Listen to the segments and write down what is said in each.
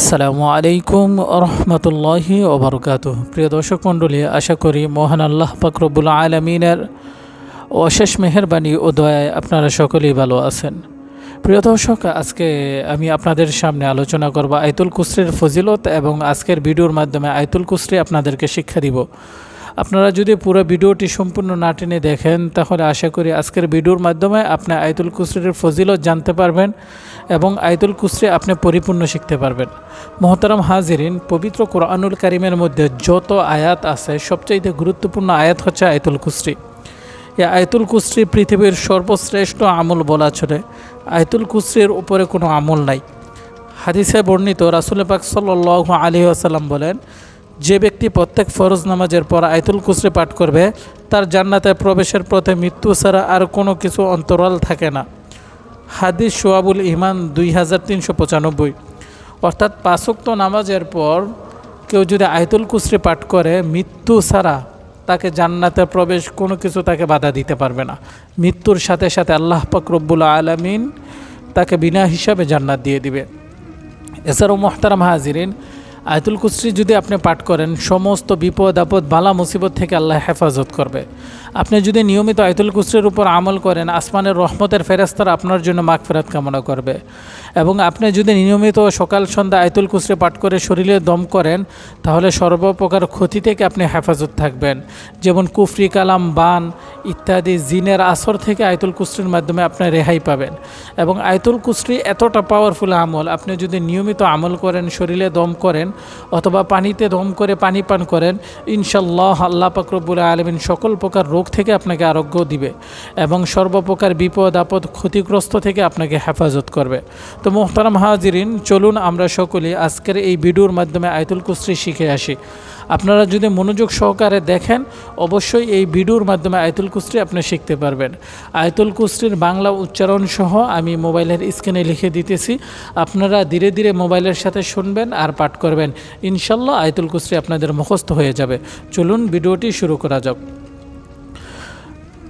আসসালামু আলাইকুম রহমতুল্লাহি ওবরকাত প্রিয় দর্শক মণ্ডলী, আশা করি মোহন আল্লাহ পাকরবুল আলমিনের অশেষ মেহরবানি ও দয়ায় আপনারা সকলেই ভালো আছেন। প্রিয় দর্শক, আজকে আমি আপনাদের সামনে আলোচনা করব আয়তুল কুসরির ফজিলত এবং আজকের ভিডিওর মাধ্যমে আয়তুল কুসরি আপনাদেরকে শিক্ষা দিব। আপনারা যদি পুরো ভিডিওটি সম্পূর্ণ না টেনে দেখেন, তাহলে আশা করি আজকের ভিডিওর মাধ্যমে আপনি আয়তুল কুসরির ফজিলত জানতে পারবেন এবং আয়তুল কুসরি আপনি পরিপূর্ণ শিখতে পারবেন। মোহতারাম হাজিরিন, পবিত্র কোরআনুল কারিমের মধ্যে যত আয়াত আছে, সবচাইতে গুরুত্বপূর্ণ আয়াত হচ্ছে আয়তুল কুসরি। এই আয়তুল কুসরি পৃথিবীর সর্বশ্রেষ্ঠ আমল বলা চলে। আয়তুল কুসরির উপরে কোনো আমল নাই। হাদিসে বর্ণিত রাসুল পাক সাল্লাহ আলী আসাল্লাম বলেন যে ব্যক্তি প্রত্যেক ফরজ নামাজের পর আয়তুল কুসরি পাঠ করবে, তার জান্নাতে প্রবেশের পথে মৃত্যু ছাড়া আর কোনো কিছু অন্তরাল থাকে না। হাদিস সোয়াবুল ইমান দুই হাজার তিনশো পঁচানব্বই। অর্থাৎ পাঁচক্ত নামাজের পর কেউ যদি আয়তুল কুসরি পাঠ করে, মৃত্যু ছাড়া তাকে জান্নাতে প্রবেশ কোনো কিছু তাকে বাধা দিতে পারবে না। মৃত্যুর সাথে সাথে আল্লাহ রব্বুল আলমিন তাকে বিনা হিসাবে জান্নাত দিয়ে দিবে। এছাড়াও মোহতারাম হাজিরিন আয়তুল কুসরি যদি আপনি পাঠ করেন, সমস্ত বিপদ আপদ বালা মুসিবত থেকে আল্লাহ হেফাজত করবে। আপনি যদি নিয়মিত আয়তুল কুসরির উপর আমল করেন, আসমানের রহমতের ফেরাস্তারা আপনার জন্য মাগ ফেরাত কামনা করবে। এবং আপনি যদি নিয়মিত সকাল, সন্ধ্যা আয়তুল কুসরে পাঠ করে শরীরে দম করেন, তাহলে সর্বপ্রকার ক্ষতি থেকে আপনি হেফাজত থাকবেন। যেমন কুফরি কালাম, বান ইত্যাদি জিনের আসর থেকে আয়তুল কুসরির মাধ্যমে আপনি রেহাই পাবেন। এবং আয়তুল কুসরি এতটা পাওয়ারফুল আমল, আপনি যদি নিয়মিত আমল করেন, শরীরে দম করেন, অথবা পানিতে দম করে পানি পান করেন ইনশাল্লাহ আল্লাহ পাকরবুল আলমিন সকল প্রকার রোগ থেকে আপনাকে আরোগ্য দিবে এবং সর্বপ্রকার বিপদ, আপদ ক্ষতিগ্রস্ত থেকে আপনাকে হেফাজত করবে। তো মোহতারাম হাজিরিন, চলুন আমরা সকলে আজকের এই ভিডিওর মাধ্যমে আয়তুল কুসরি শিখে আসি। আপনারা যদি মনোযোগ সহকারে দেখেন, অবশ্যই এই ভিডিওর মাধ্যমে আয়তুল কুসরি আপনি শিখতে পারবেন। আয়তুল কুসরির বাংলা উচ্চারণ সহ আমি মোবাইলের স্ক্রিনে লিখে দিতেছি। আপনারা ধীরে ধীরে মোবাইলের সাথে শুনবেন আর পাঠ করবেন। ইনশাল্লাহ আয়তুল কুসরি আপনাদের মুখস্থ হয়ে যাবে। চলুন ভিডিওটি শুরু করা যাক।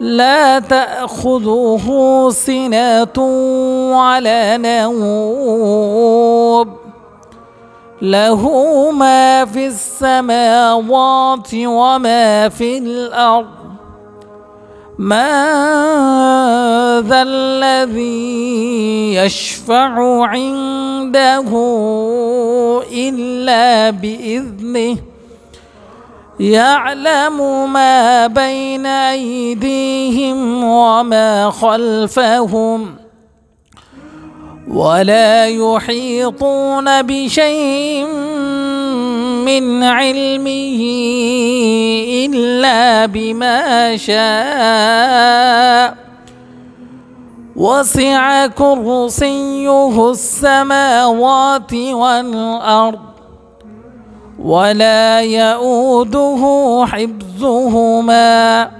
لا تأخذه سنة ولا نوم. له ما في السماوات وما في الأرض. من ذا الذي يشفع عنده إلا بإذنه. يعلم ما بين أيديهم وما خلفهم ولا يحيطون بشيء من علمه إلا بما شاء. وسع كرسيه السماوات والأرض ولا يؤوده حفظهما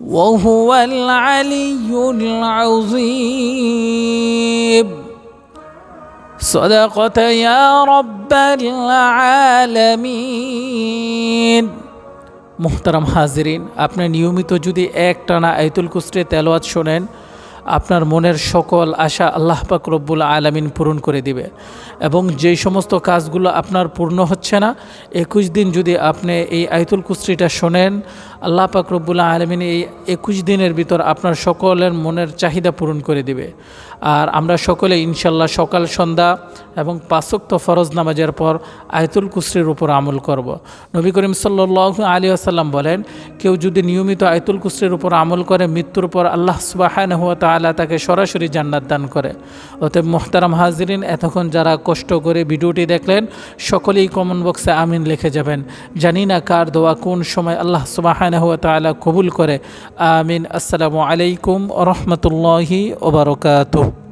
وهو العلي العظيم صدقت يا رب العالمين মুহতারাম হাজিরিন আপনি নিয়মিত যদি এক টানা আয়তুল কুসরে তেলোয়াত শোনেন আপনার মনের সকল আশা আল্লাহ পাক রব্বুল আলমিন পূরণ করে দিবে। এবং যেই সমস্ত কাজগুলো আপনার পূর্ণ হচ্ছে না, একুশ দিন যদি আপনি এই আয়তুল কুস্ত্রিটা শোনেন আল্লাহ পাক রব্বুল আলমিন এই একুশ দিনের ভিতর আপনার সকলের মনের চাহিদা পূরণ করে দিবে। আর আমরা সকলে ইনশাল্লাহ সকাল, সন্ধ্যা এবং পাঁচক্ত ফরজ নামাজের পর আয়তুল কুসরির উপর আমল করব। নবী করিম সাল্লাহ আলী আসাল্লাম বলেন, কেউ যদি নিয়মিত আয়তুল কুসরির উপর আমল করে, মৃত্যুর পর আল্লাহ সুবাহান হুয়া তালা তাকে সরাসরি জান্নাত দান করে। অতএব মোহতারাম হাজরিন, এতক্ষণ যারা কষ্ট করে ভিডিওটি দেখলেন, সকলেই কমন বক্সে আমিন লিখে যাবেন। জানি না কার দোয়া কোন সময় আল্লাহ সুবাহান হুয়া তালা কবুল করে। আমিন। আসসালামু আলাইকুম রহমতুল্লাহি ওবরকাতুহ